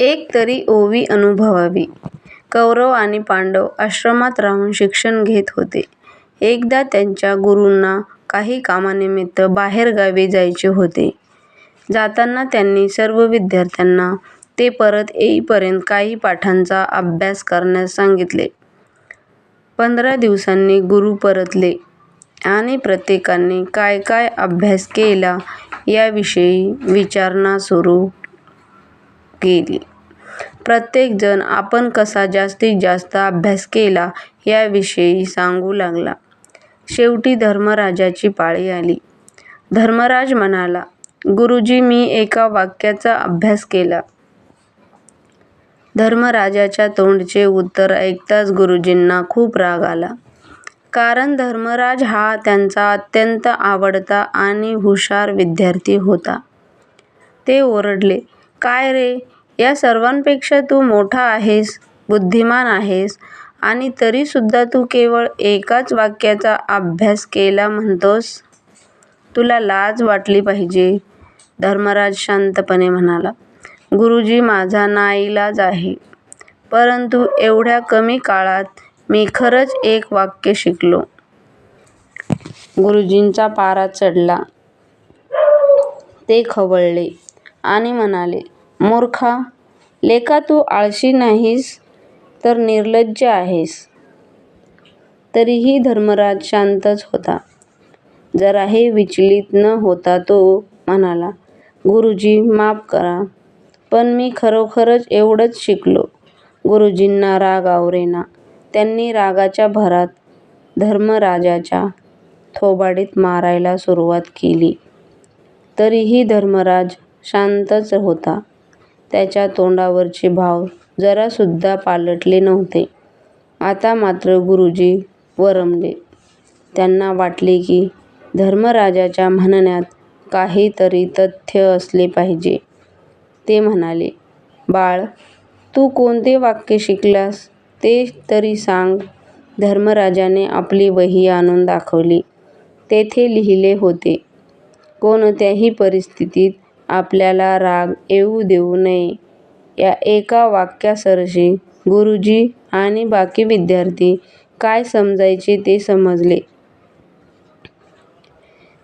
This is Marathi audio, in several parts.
एक तरी ओवी अनुभवावी. कौरव आणि पांडव आश्रमात राहून शिक्षण घेत होते. एकदा त्यांच्या गुरूंना काही कामानिमित्त बाहेरगावी जायचे होते. जाताना त्यांनी सर्व विद्यार्थ्यांना ते परत येईपर्यंत काही पाठांचा अभ्यास करण्यास सांगितले. पंधरा दिवसांनी गुरू परतले आणि प्रत्येकाने काय काय अभ्यास केला याविषयी विचारणा सुरू केली. प्रत्येकजण आपण कसा जास्तीत जास्त अभ्यास केला याविषयी सांगू लागला. शेवटी धर्मराजाची पाळी आली. धर्मराज म्हणाला, गुरुजी मी एका वाक्याचा अभ्यास केला. धर्मराजाच्या तोंडचे उत्तर ऐकताच गुरुजींना खूप राग आला. कारण धर्मराज हा त्यांचा अत्यंत आवडता आणि हुशार विद्यार्थी होता. ते ओरडले, काय रे या सर्वांपेक्षा तू मोठा आहेस, बुद्धिमान आहेस आणि तरीसुद्धा तू केवळ एकाच वाक्याचा अभ्यास केला म्हणतोस. तुला लाज वाटली पाहिजे. धर्मराज शांतपणे म्हणाला, गुरुजी माझा नाईलाज आहे. परंतु एवढ्या कमी काळात मी खरंच एक वाक्य शिकलो. गुरुजींचा पारा चढला. ते खवळले आणि म्हणाले, मूर्खा, लेका तू आळशी नाहीस तर निर्लज्ज आहेस. तरीही धर्मराज शांतच होता. जराही विचलित न होता तो म्हणाला, गुरुजी माफ करा, पण मी खरोखरच एवढंच शिकलो. गुरुजींना राग आवरेना. त्यांनी रागाच्या भरात धर्मराजाच्या थोबाडीत मारायला सुरुवात केली. तरीही धर्मराज शांतच होता. त्याच्या तोंडावरचे भाव जरासुद्धा पालटले नव्हते. आता मात्र गुरुजी वरमले. त्यांना वाटले की धर्मराजाच्या म्हणण्यात काही तरी तथ्य असले पाहिजे. ते म्हणाले, बाळ, तू कोणते वाक्य शिकलास ते तरी सांग. धर्मराजाने आपली वही आणून दाखवली. तेथे लिहिले होते, कोणत्याही परिस्थितीत आपल्याला राग येऊ देऊ नये. या एका वाक्यासरशी गुरुजी आणि बाकी विद्यार्थी काय समजायचे ते समजले.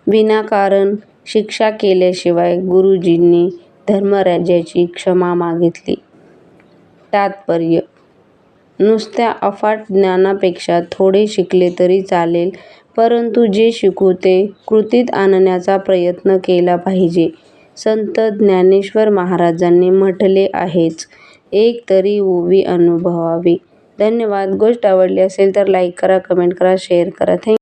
विनाकारण शिक्षा केल्याशिवाय गुरुजींनी धर्मराजाची क्षमा मागितली. तात्पर्य नुसत्या अफाट ज्ञानापेक्षा थोडे शिकले तरी चालेल परंतु जे शिकू ते कृतीत आणण्याचा प्रयत्न केला पाहिजे. संत ज्ञानेश्वर महाराजांनी म्हटले आहेच, एक तरी ओवी अनुभवावी. धन्यवाद. गोष्ट आवडली असेल तर लाईक करा, कमेंट करा, शेअर करा. थँक